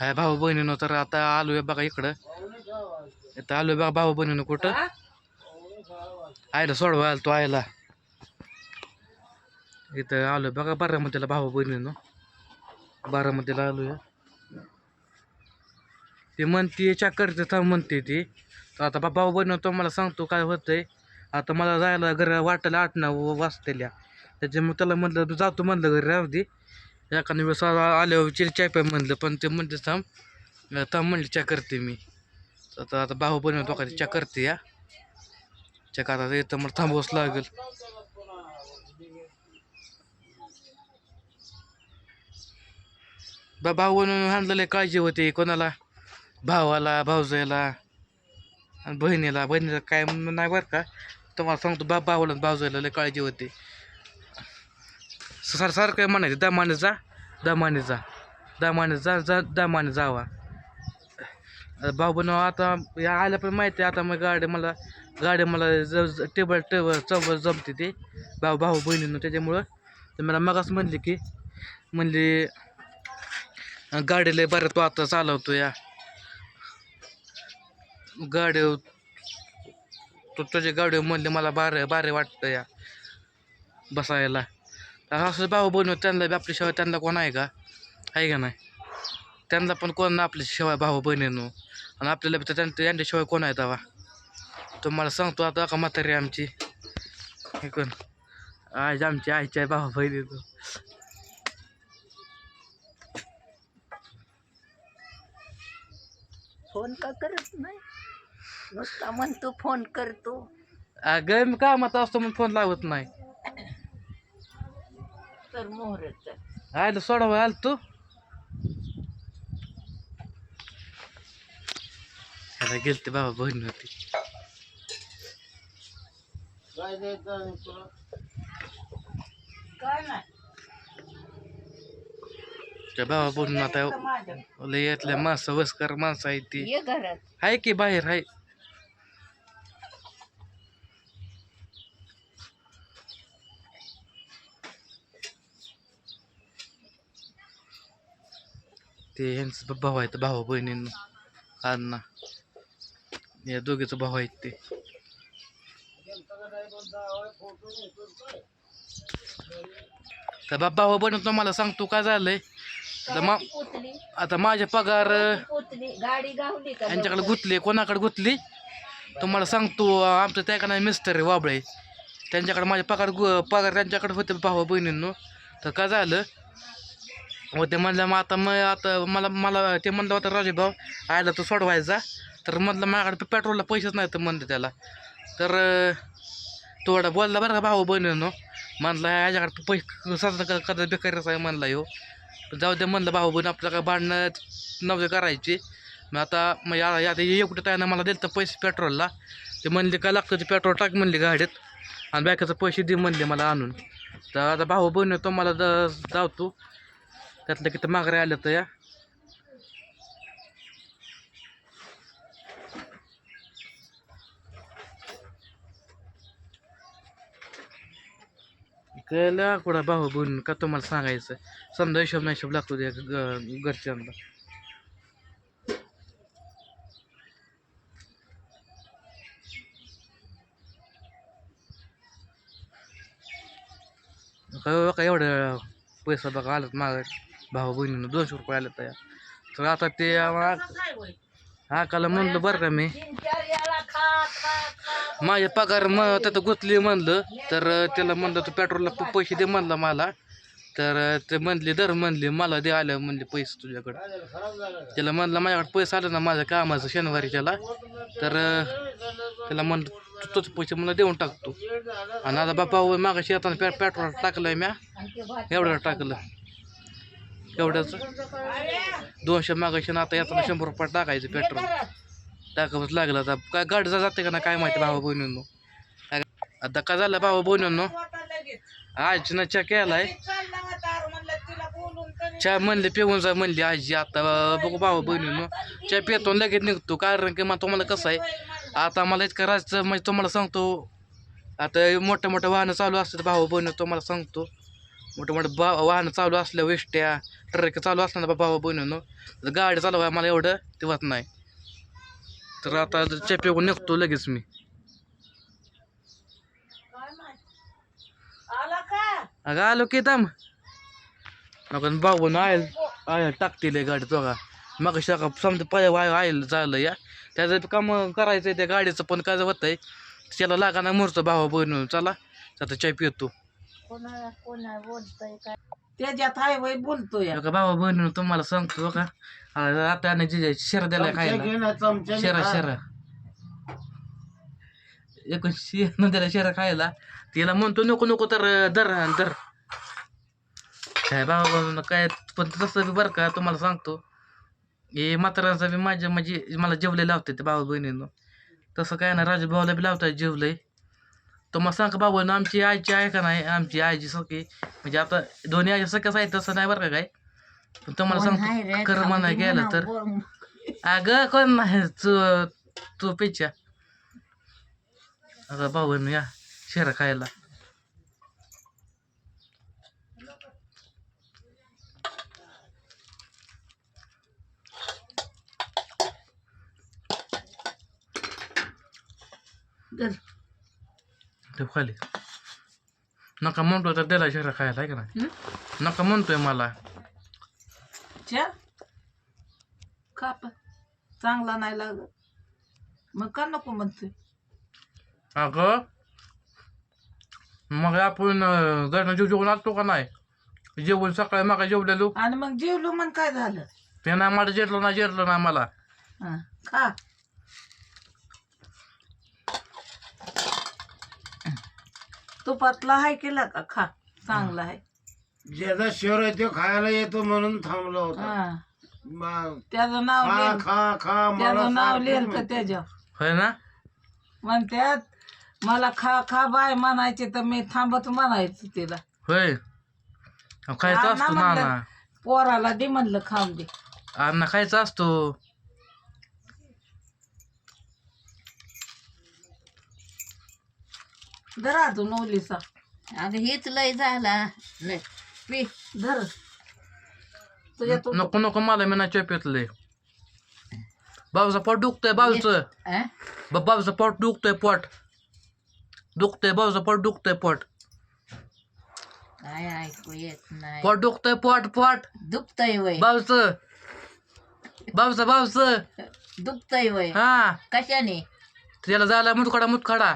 हाय भाऊ बहिणीनं तर आता आलोय बघा इकडं. इथं आलोय बघा भाऊ बहिणीनं कुठं. आयला सोडवा आलो तो आयला इथं आलोय बघा बारामतीला भाऊ बहिणीनं. बारामतीला आलोय ती म्हणते च्या करते थांब म्हणते ती. तर आता भाऊ बहिणी तो मला सांगतो काय होतंय. आता मला जायला घर वाटायला आठ नऊ वाजतेल्या. त्याच्यामुळे त्याला म्हणलं तू जातो म्हणलं घरी राहू दे. एखाद्या वेळेस आल्यावर चिरी चाय पाय म्हणलं पण ते म्हणते थांब थांब म्हणले च्या करते मी. आता आता भाऊ बनवून तो च्या करते या. च्या आता येतं मला थांबवच लागेल. बा भाऊ बनवून आणलेलं काळजी होती कोणाला? भावाला भाऊजायला आणि बहिणीला. बहिणीला काय म्हणून नाही बरं का? तुम्हाला सांगतो बा भावाला भाऊजायला लय काळजी होती. सार सारखं म्हणायचं दमाने जा दमाने जा दमाने जा जा दमाने जावा भाऊ बनव आता या आल्या पण माहिती आहे आता मग गाडी मला गाडी मला ज टेबल टेबल चौबल जमते ते भाऊ भाऊ बहिणीनं त्याच्यामुळं तर मला मगाच म्हणली की म्हणली गाडी लय बरं तो आता चालवतो या गाडी तू तुझ्या गाडी म्हणले मला बारे बारे वाटतं या बसायला असं भाऊ बनव त्यांना बी आपल्याशिवाय त्यांना कोण आहे का? आहे का नाही? त्यांना पण कोण ना आपल्याशिवाय भाऊ बहिणीनो. आणि आपल्याला बी तर त्यांच्या यांच्याशिवाय कोण आहे तेव्हा तुम्हाला सांगतो आता का म्हातारी आमची? हे कोण? आज आमची आईच्या भाऊ बहिणीनो. फोन का करत नाही? नुसता म्हणतो फोन करतो. अगं मी कामात असतो म्हणून फोन लावत नाही. तर मोहरच आयला सोडावं आल तू. ह्याला गेलते बाबा बहीण होती. काय नाही. त्या बाबा बोलून आता माझ्या. लय यातल्या माणसं वस्कर माणसं आहे ती. ये घरात. आहे की बाहेर आहे ते ह्यांचं भाऊ आहेत भाऊ बहिणींना अण्णा या दोघीचं भाऊ आहेत ते. तर बाबा भाऊ बहिणी तुम्हाला सांगतो काय झालंय? तर मा आता माझे पगार का यांच्याकडे गुतली कोणाकडे गुतली? तुम्हाला सांगतो आमचं त्या का नाही मिस्टर आहे वाबळे. त्यांच्याकडे माझे पगार गु पगार त्यांच्याकडे होते भावा बहिणींनो. तर काय झालं? व ते म्हणलं मग आता मग आता मला मला ते म्हणलं होतं राजू भाऊ आयला तो सोडवायचा. तर म्हणलं माझ्याकडे पेट्रोलला पैसेच नाही तर म्हणलं त्याला. तर थोडा बोलला बरं का भाऊ बहिणींनो म्हणलं याच्याकडे पैसे साजरा करता बेकारच आहे म्हणला यो. जाऊ दे म्हणलं भाऊ बहीण आपलं काय भांडणं नव्हते करायची. मग आता मग या आता एवढं त्यानं मला दिलं तर पैसे पेट्रोलला. ते म्हणले काय लागतं ते पेट्रोल टाक म्हणले गाडीत. आणि बॅकाचे पैसे दे म्हणले मला आणून. तर आता भाऊ बहीण तो मला जाऊ तू. त्यातलं किती माघारी आलं तर या? कळलं कुठं भाऊ बहीण का तुम्हाला सांगायचं? समजा हिशोब नाही हिशोब लागतो त्या ग- घरच्यांना. काय काय एवढं पैसा बघा आलं माग? भाऊ बहिणीनं दोनशे रुपये आले तर तर आता ते हा काल म्हणलं बरं का मी. माझे पगार मग त्याचं गुतली म्हणलं तर त्याला म्हणलं तू पेट्रोलला पैसे दे म्हणलं मला. तर ते म्हणले दर म्हणले मला दे आलं म्हणले पैसे तुझ्याकडं. त्याला म्हणलं माझ्याकडे पैसे आले ना माझ्या कामाचं शनिवारी त्याला. तर त्याला म्हणलं तू तोच पैसे मला देऊन टाकतो आणि आता बापा मागाशी येताना पेट्रोल टाकलंय म्या. एवढं टाकलं. एवढंच दोनशे मागाशी आता येताना शंभर रुपये टाकायचं पेट्रोल टाकावंच लागलं आता. काय गाडीचा जाते का ना काय माहिती भावा बहिणींनो. आता का झालं भावा बहिणींनो? आजी ना चहा केलाय. चहा म्हणले पिऊन जा म्हणली आजी. आता बघू भावा बहिणींनो. चहा पितो लगेच निघतो. कारण की मग तुम्हाला कसं आहे आता मला इतकं राहायचं म्हणजे तुम्हाला सांगतो. आता मोठ्या मोठ्या वाहनं चालू असतात भावा बहिणी तुम्हाला सांगतो. मोठं मोठं बा वाहनं चालू असल्या वेष्ट्या ट्रक चालू असताना भावा बहिणीनं गाडी चालवाय मला एवढं तेव्हाच नाही. तर आता चेपेकून निघतो लगेच मी. आला का अगं आलो की तम मग भाऊ आयल आयल टाकतील गाडी बघा. मग शाखा समजा पाय वाय आयल झालं या. त्याचं काम करायचं त्या गाडीचं पण काय होत आहे त्याला लागा ना मोरचं भावा बहिणी चला. आता चाय येतो. कोणा कोणा बोलतय काय? त्याच्यात हाय वय बोलतोय बघा भावा बहिणी तुम्हाला सांगतो बघा. आ- आता जिजा शिरा द्यायला खायला. शिरा शिरा. एकूण शिरा द्यायला शिरा खायला. तिला म्हणतो नको नको तर दर दर काय बाबा काय पण तसं बी बरं का तुम्हाला सांगतो. हे म्हातारांचा बी माझ्या म्हणजे मला जेवले लावते ते भाऊ बहिणीनं. तसं काय ना राजू भाऊला बी लावतात जेवलंय. तुम्हाला सांग बाबा आमची आईची आहे का नाही आमची आईची सखी. म्हणजे आता दोन्ही आईच्या सख्याच आहेत तसं नाही बरं का काय? पण तुम्हाला सांगतो खरं म्हणा गेलं तर. अगं कोण नाही तू तू पिच्या अगं भाऊ या शिरा खायला. ते खाली. नका म्हणतोय तर त्याला शिरा खायला आहे का नाही? नका म्हणतोय मला. च्या? काप. चांगला नाही लागत. मग का नको म्हणतोय? अगं मग आपण अं, घरनं जेव जेवण आणतो का नाही? जेवण सकाळी मग जेवलेलो. आणि मग जेवलो मग काय झालं? ते नाही मला जेरलं ना जेरलं ना मला. हा, खा. तुपातला हाय केला का खा. चांगला आहे. ज्याचा शहर आहे तो खायला येतो म्हणून थांबलो होता. हा. त्याचं नाव खा लिहिलं खा खा मला त्याचं नाव सारखं लिहिलं का म्हणते. त्याच्या होय ना? म्हणत्यात मला खा खा बाय म्हणायचे तर मी थांबत म्हणायचं तिला. होय. अहो, खायचा अण्णा असतो म्हणलं. पोराला दे म्हणलं खाऊन दे. अण्णा खायचा असतो. धर अजून ओलीसा अगं हेच लय झाला. लय. पी. धर. तुझ्या तू नको नको मला मी नाही चेपेतले बाबूचं पोट दुखतंय बाबूचं अं? बा- बाबूचं पोट दुखतंय पोट. दुखतंय बाबूचं पोट दुखतंय पोट. काय ऐकू येत नाही. पोट दुखतंय पोट पोट. दुखतय वय. बाबूचं बाबूचं बाबूचं दुखतय वय. हा. कशाने? त्याला झाला मुतखडा मुतखडा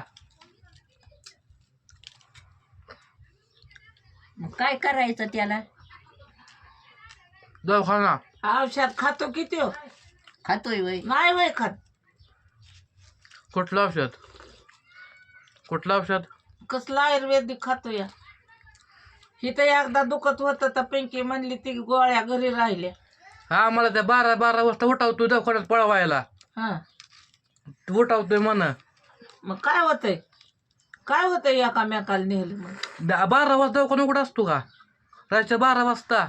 मग काय करायचं त्याला? दवाखाना. औषध खातो किती हो? खातोय वय. नाही वय खात. कुठलं औषध? कुठलं औषध? कसलं आयुर्वेदिक खातो या. इथं एकदा दुखत होतं तर पिंकी म्हणली ती गोळ्या घरी राहिल्या. हा मला त्या बारा बारा वाजता उठावतोय दवाखान्यात पळवायला. हा. उठावतोय म्हण. मग काय होतंय? काय होतंय एकामेकाला नेलं मग? दा- बारा वाजता दवाखाना उघडा असतो का? रातच्या बारा वाजता.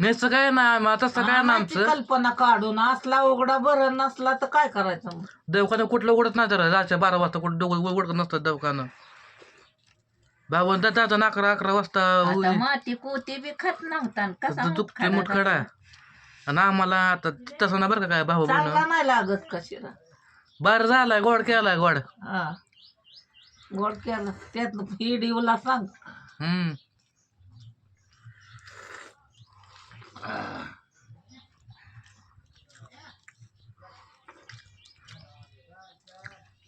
न्यायचं काय ना मग तसं काय ना आणायची आमचं. कल्पना काढून असला उघडा बरं नसला तर काय करायचं मग? दवाखाना कुठलं उघडत नाही तर रातच्या बारा वाजता कुठं दोघं उघडत नसतं दवाखानं. बाबा त्याचा अकरा अकरा वाजता आता होईल. माती कोती बी खात नव्हता आणि कसा तर दुखते मुतखडा? आणि आम्हाला आता तसं ना बरं का काय भाऊ चांगला नाही लागत कशीला बरं झालाय गोड केलाय गोड. हा. गोड केलं. त्यात हिडीवला सांग. हम्म.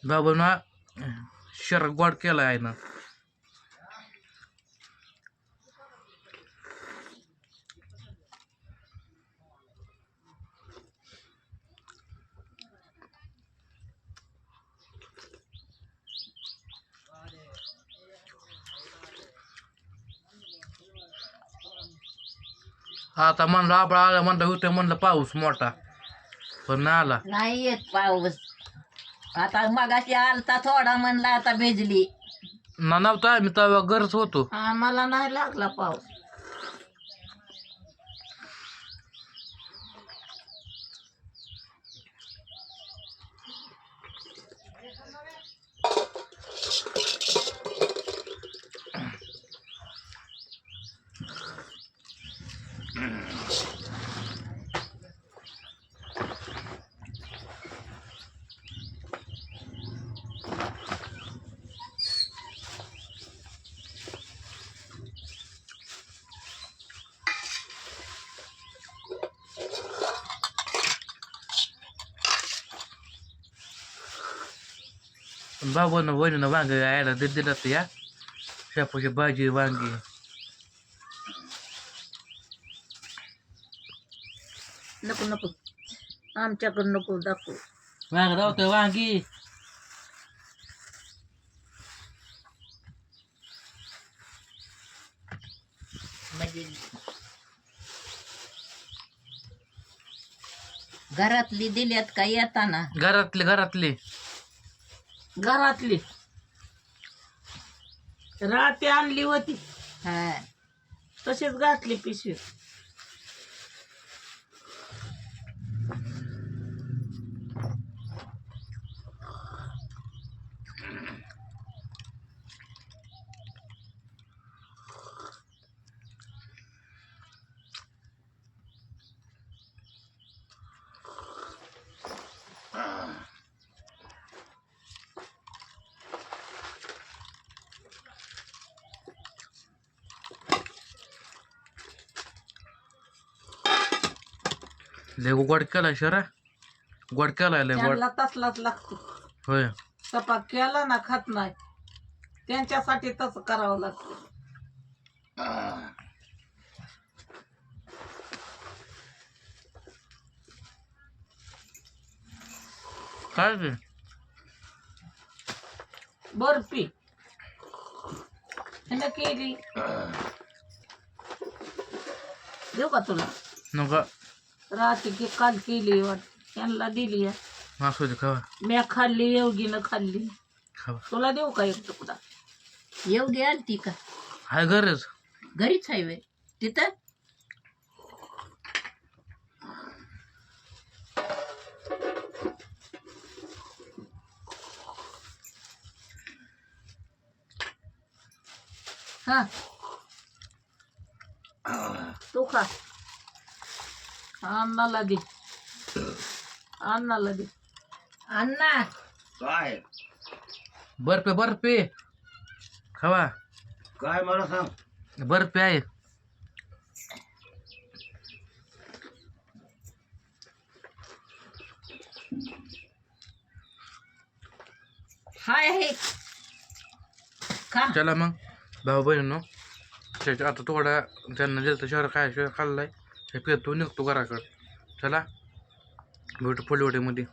बाबा ना शर गोड केलाय आहे ना आता म्हणलं आबळा आला म्हणलं होतं म्हणलं पाऊस मोठा. पण नाही आला. नाही येत पाऊस. आता मगाशी आलता थोडा म्हणला आता भिजली. ना नव्हता आम्ही तेव्हा गरज होतो. आम्हाला नाही लागला पाऊस. बाबांना बहिणीनं वांग यायला दे दिलं तर या शेपूची भाजी वांगी नको नको आमच्याकडं नको दाखवू वांग धावतोय वांगी म्हणजे घरातली दिल्यात का येताना घरातली घरातली घरातली. राती आणली होती. हा. तशीच घातली पिशवी. लय गोड केलाय शरा. गोड केलाय लय गोड त्यांना तसलाच लागतो. होय. सपाक केला ना खात नाही. त्यांच्यासाठी तसं करावं लागतं. काय ते बर्फी. ह्यानं केली. देऊ का तुला? नका. रात्री की काल केली वाट. त्यांना दिली आहे. असू दे खावा म्या खाल्ली योगीनं खाल्ली. खावा तुला देऊ का एक तुकडा? एवढी आलती का? हाय गरज घरीच आहे वे तिथं? हा. तू खा. अन्नाला दे. अन्नाला दे. अण्णा. काय? बर्फी बर्फी. खावा. काय मला सांग? बर्फी आहे. हाय खा. चला मग. भाऊ बहिणीनो त्याच्या आता थोडा त्यांना दिलं शहर काय शहर खाल्लाय. हे पेतो निघतो घराकडं. चला. भेटू पुढल्या